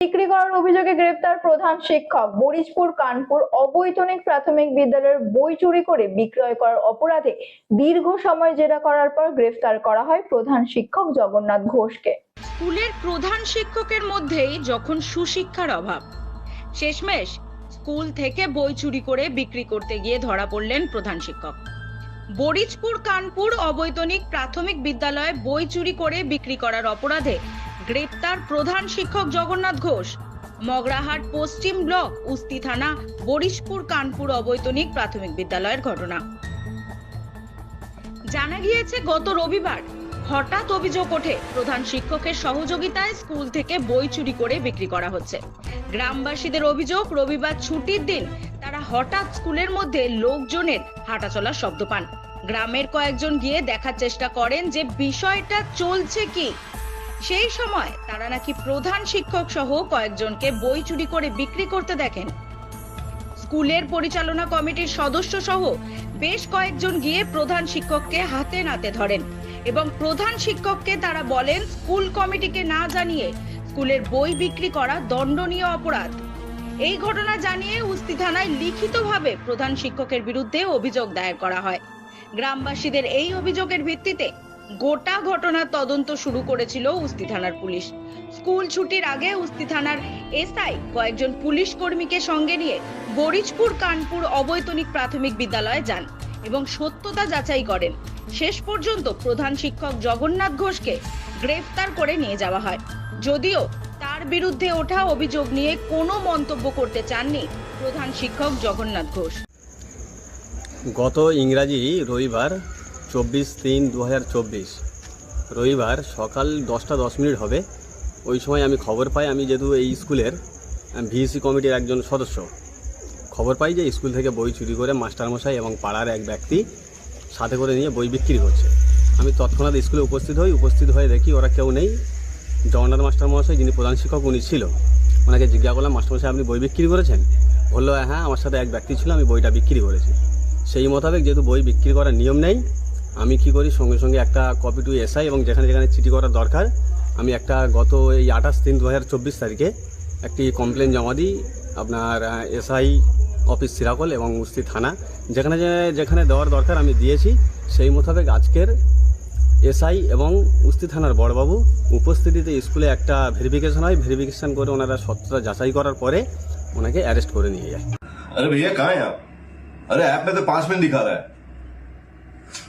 বিক্রি করার অভিযোগে গ্রেপ্তার প্রধান শিক্ষক। বরিশপুর, কানপুর অবৈতনিক প্রাথমিক বিদ্যালয়ের বই চুরি করে বিক্রয় করার অপরাধে দীর্ঘ সময় জেরা করার পর গ্রেফতার করা হয় প্রধান শিক্ষক জগন্নাথ ঘোষকে। স্কুলের প্রধান শিক্ষকের মধ্যেই যখন সুশিক্ষার অভাব, শেষমেশ স্কুল থেকে বই চুরি করে বিক্রি করতে গিয়ে ধরা পড়লেন প্রধান শিক্ষক। বরিজপুর কানপুর অবৈতনিক প্রাথমিক বিদ্যালয়ে বই চুরি করে বিক্রি করার অপরাধে গ্রেপ্তার প্রধান শিক্ষক জগন্নাথ ঘোষ। মগরাহাট পশ্চিম ব্লক, উস্তি থানা, বরিশপুর, কানপুর অবৈতনিক প্রাথমিক বিদ্যালয়ের ঘটনা। জানা গিয়েছে, গত রবিবার হঠাৎ অভিযোগ ওঠে, প্রধান শিক্ষকের সহযোগিতায় স্কুল থেকে বই চুরি করে বিক্রি করা হচ্ছে। গ্রামবাসীদের অভিযোগ, রবিবার ছুটির দিন তারা হঠাৎ স্কুলের মধ্যে লোকজনের হাঁটাচলার শব্দ পান। গ্রামের কয়েকজন গিয়ে দেখার চেষ্টা করেন যে বিষয়টা চলছে কি। সেই সময় তারা নাকি প্রধান শিক্ষক সহ কয়েকজনকে বই চুরি করে বিক্রি করতে দেখেন। স্কুলের পরিচালনা কমিটির সদস্য সহ বেশ কয়েকজন গিয়ে প্রধান শিক্ষককে হাতে নাতে ধরেন এবং প্রধান শিক্ষককে তারা বলেন, স্কুল কমিটিকে না জানিয়ে স্কুলের বই বিক্রি করা দণ্ডনীয় অপরাধ। এই ঘটনা জানিয়ে উস্তি থানায় লিখিতভাবে প্রধান শিক্ষকের বিরুদ্ধে অভিযোগ দায়ের করা হয়। গ্রামবাসীদের এই অভিযোগের ভিত্তিতে গোটা ঘটনার তদন্ত শুরু করেছিল উস্তি থানার পুলিশ। স্কুল ছুটির আগে উস্তি থানার এসআই কয়েকজন পুলিশ কর্মীকে সঙ্গে নিয়ে বরিজপুর কানপুর অবৈতনিক প্রাথমিক বিদ্যালয়ে যান এবং সত্যতা যাচাই করেন। শেষ পর্যন্ত প্রধান শিক্ষক জগন্নাথ ঘোষকে গ্রেফতার করে নিয়ে যাওয়া হয়। যদিও তার বিরুদ্ধে ওঠা অভিযোগ নিয়ে কোনো মন্তব্য করতে চাননি প্রধান শিক্ষক জগন্নাথ ঘোষ। গত ইংরাজি রবিবার চব্বিশ তিন দু হাজার চব্বিশ। রবিবার সকাল দশটা দশ মিনিট হবে। ওই সময় আমি খবর পাই, আমি যেহেতু এই স্কুলের ভিসি কমিটির একজন সদস্য। খবর পাই যে স্কুল থেকে বই চুরি করে মাস্টারমশাই এবং পাড়ার এক ব্যক্তি সাথে করে নিয়ে বই বিক্রি করছে। আমি তৎক্ষণাৎ স্কুলে উপস্থিত হই, উপস্থিত হয়ে দেখি ওরা কেউ নেই। জগন্নাথ মাস্টারমশাই, যিনি প্রধান শিক্ষক, উনি ছিল। ওনাকে জিজ্ঞাসা করলাম, মাস্টারমশাই, আপনি বই বিক্রি করেছেন? বলল হ্যাঁ আমার সাথে এক ব্যক্তি ছিল, আমি বইটা বিক্রি করেছি। সেই মোতাবেক যেহেতু বই বিক্রি করার নিয়ম নেই আমি কি করি? সঙ্গে সঙ্গে একটা কপি টু এসআই এবং যেখানে যেখানে চিঠি করার দরকার, আমি একটা গত এই আঠাশ তিন দু তারিখে একটি কমপ্লেন জমা দিই আপনার এসআই অফিস সিরাকল এবং উস্তি থানা। যেখানে যেখানে দেওয়ার দরকার আমি দিয়েছি, সেই মোতাবেক আজকের এসআই এবং উস্তি থানার বড়বাবু উপস্থিতিতে স্কুলে একটা ভেরিফিকেশন হয়। ভেরিফিকেশন করে ওনারা সত্যতা যাচাই করার পরে ওনাকে অ্যারেস্ট করে নিয়ে যায়। আরে ভাইয়া কায় আরে অ্যাপ তো পাঁচ মিনিট দিখা রা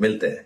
मिलते हैं।